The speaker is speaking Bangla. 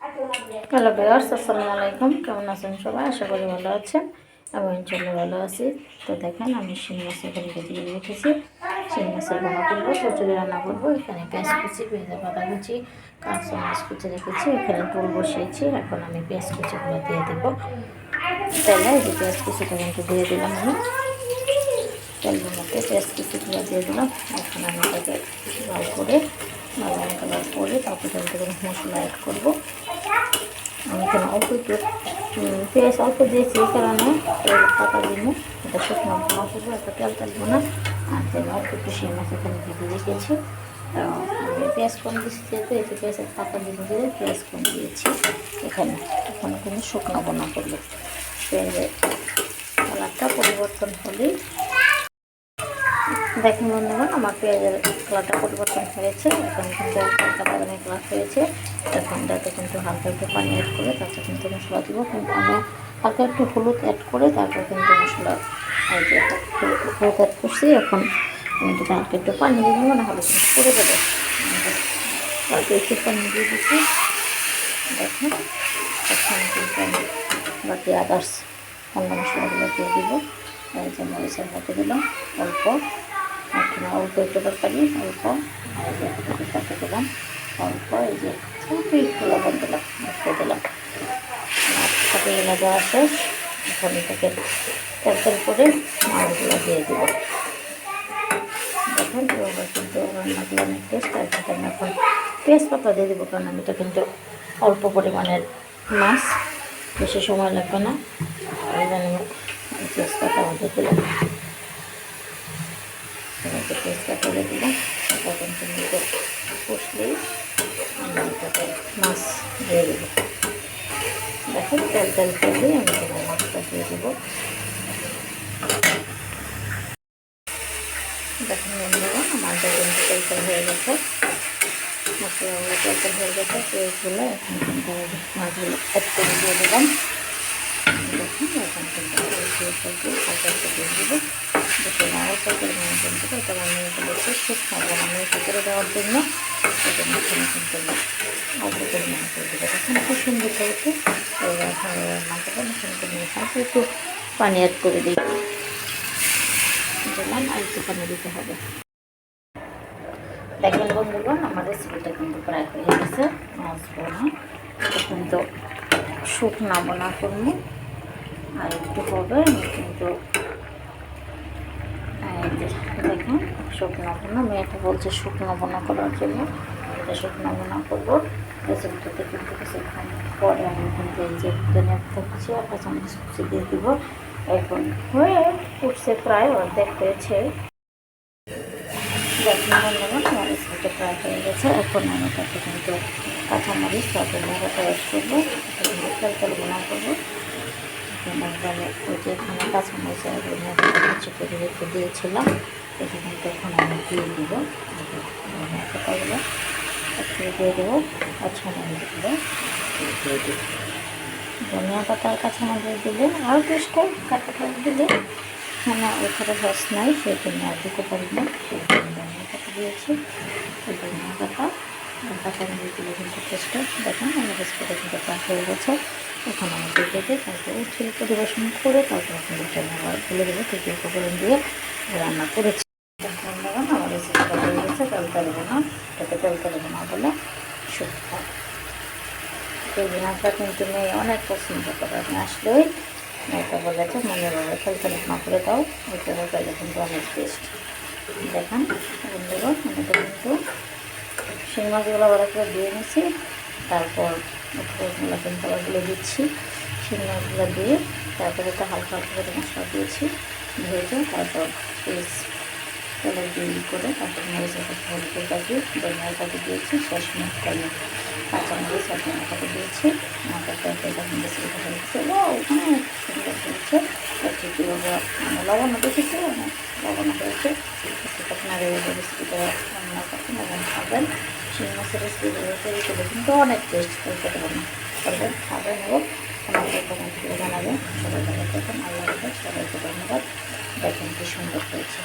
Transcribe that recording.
হ্যালো বেয়ার্স আসসালামু আলাইকুম কেমন আছেন সবাই? আশা করি ভালো আছেন। আমি ইনশাল্লাহ ভালো আছি। তো দেখেন, আমি শিং মাছ এখানে কেটে রেখেছি। শিং মাছের রান্না করব কচুরি রান্না করব। এখানে পেঁয়াজ কুচি পেঁয়াজের পাতা কুচি কাঁচা মাছ কুচি রেখেছি। এখানে টুল বসিয়েছি। এখন আমি পেঁয়াজ কুচিগুলো দিয়ে দেবো। তেলে এই যে পেঁয়াজ কুচিটা কিন্তু দিয়ে দিলাম আমি। তেলের মধ্যে পেঁয়াজ কুচিগুলো দিয়ে দিলাম। এখন আমি এটাকে লাল করে লাল কালার করে তারপরে তেলটা করে মশলা অ্যাড করব। আমি এখানে অল্প একটু পেঁয়াজ অল্প দিয়েছি এই কারণে পাতা দিব এটা শুকনো ভোনা করব একটা তেল তেলবো না। আর তেল অল্প একটু সেই মাছ এখানে দিয়ে রেখেছি। পেঁয়াজ কম দিয়েছি যেহেতু যে পেঁয়াজের পাতা দিয়ে দিয়ে পেঁয়াজ কম দিয়েছি এখানে। এখানে কোনো শুকনো বোনা করব। পেঁয়াজের কালারটা পরিবর্তন হলেই দেখুন বন্ধুগণ আমার পেঁয়াজের কালারটা পরিবর্তন হয়েছে, এখন কিন্তু হালকা বাদামি কালার হয়েছে। এখন যাতে কিন্তু হালকা একটু পানি অ্যাড করে তারপর কিন্তু মশলা দিব। কিন্তু আমি হালকা একটু হলুদ অ্যাড করে তারপর কিন্তু মশলা হলুদ হলুদ অ্যাড করছি। এখন যদি হালকা একটু পানি দিয়ে দেবো না হলে কিন্তু পড়ে যাবে। হালকা একটু পানি দিয়ে দিচ্ছি। দেখুন এখন কিন্তু আমি বাকি আদার্স অন্য মশলাগুলো দিয়ে দিব। এই যে মরিচের হাতে দিলাম, অল্প। অল্প একটু তরকারি অল্প অল্প দিলাম অল্প এই যে একটু লবণ দিলাম, একটু দিলাম। সাথে এগুলো দেওয়া শেষ এখন তেল তেল করে মাছগুলো দিয়ে দিব। দেখেন কিন্তু রান্নাগুলো অনেক টেস্ট আর আমি এখন পেঁয়াজ পাতা দিয়ে দেবো, কারণ আমি এটা কিন্তু অল্প পরিমাণের মাছ, বেশি সময় লাগবে না। এই জন্য আমি পেঁয়াজটা মধ্যে দিলাম। এটাকে করে দিলাম। তখন তুমি কষলেই আমি এটাকে মাছ দিয়ে দেবো। দেখেন, তেল তেল করলেই আমি তোমার মাছটা দিয়ে দেবো। দেখেন আমার কিন্তু হয়ে গেছে। হয়ে গেছে এখন কিন্তু দিয়ে দিলাম। দেখুন, এখন কিন্তু পেঁয়াজগুলো হালকা একটু দিয়ে দেবো বেশি নাড়া পরিমাণ কিন্তু এটা শুকনো বানানো করে দেওয়ার জন্য করে খুব সুন্দর হয়েছে এবার করব। নতুন করে হালকা একটু পানি অ্যাড করে দিই দিলাম আর একটু পানি দিতে হবে দেখবেন বন্ধুগণ আমার রেসিপিটা কিন্তু প্রায় হয়ে গেছে মাছ বোনা কিন্তু শুকনা বোনা করব আর একটু হবে কিন্তু দেখুন, শুকনো বোনা মেয়েটা বলছে শুকনো বোনা করার জন্য। এটা শুকনো বোনা করব। রেসিপিটাতে কিন্তু কিছুক্ষণ পরে আমি কিন্তু এই যে ধনিয়া পাতা কুচি আর কাঁচামরিচ কুচি দিয়ে দিব। এখন হয়ে উঠছে প্রায় অর্ধেক হয়েছে। দেখুন বন্ধুগণ প্রায় হয়ে গেছে। এখন আমি তাতে কিন্তু কাঁচামরিচ মশলাটা করব তেল তেল বোনা করব। একবারে ওই যে এখানে কাঁচামরিচ করে রেখে দিয়েছিলাম এটা কিন্তু আমি দিয়ে দিব পাতাগুলো একটু দিয়ে দেবো কাঁচামরিচগুলো দিয়ে দিব। ধনিয়া পাতা আর কাঁচামরিচ দিলে আরও টেস্টটা কাঁচা দিলে এখানে ওখানে রস নাই, সেই জন্য আর দিতে পারি না সেই জন্য ধনিয়া পাতা দিয়েছি। ধনিয়া পাতা কাঁচামরিচ দিলে কিন্তু টেস্টটা দেখেন, আমার রেসিপিটা কিন্তু প্রায় হয়ে গেছে। এখন আমি দিয়ে দেবে তারপর উঠিয়ে পরিবেশন করে তারপর আপনাদের আবার বলে দেবো। তৃতীয় উপকরণ দিয়ে রান্না করেছি। দেখুন আমার রেসিপিটা হয়ে গেছে, তেল তেলবো না। এটাকে তেল তেলবো না বলে কিন্তু মেয়ে অনেক পছন্দ করে আমি আসলেই। মেয়েটা বলেছে মনে বলে তেল তেল না করে দাও, ওইটা তরকারি কিন্তু অনেক টেস্ট দেখেন বন্ধুগণ আমি তো কিন্তু শিং মাছগুলো আবার করে দিয়ে নিছি তারপর লবণ কালারগুলো দিচ্ছি। শিং মাছগুলো দিয়ে তারপরে একটা হালকা হালকা করে মশলা দিয়েছি ভেজে তারপর পেঁয়াজ তেলে দিয়ে করে তারপর মরিচের কাছে হলুদের কাজে ধনিয়ার কাটি দিয়েছি শেষ মশলা কাঁচামরিচ আর ধনিয়াটাকে দিয়েছি তরকারিটা কিন্তু সেটা হয়ে গেছে ও অনেক সুন্দর হয়েছে একটু কীভাবে লবণ দেখেছি অনেক লবণ হয়েছে আপনার এবং খাবেন শিং মাছের রেসিপি তৈরি করলে কিন্তু অনেক টেস্ট করতে পারবেন করবেন খাবেন এবং আমাদের জানাবেন সবাই ভালো থাকেন আল্লাহ সবাইকে ধন্যবাদ দেখেন কি সুন্দর হয়েছে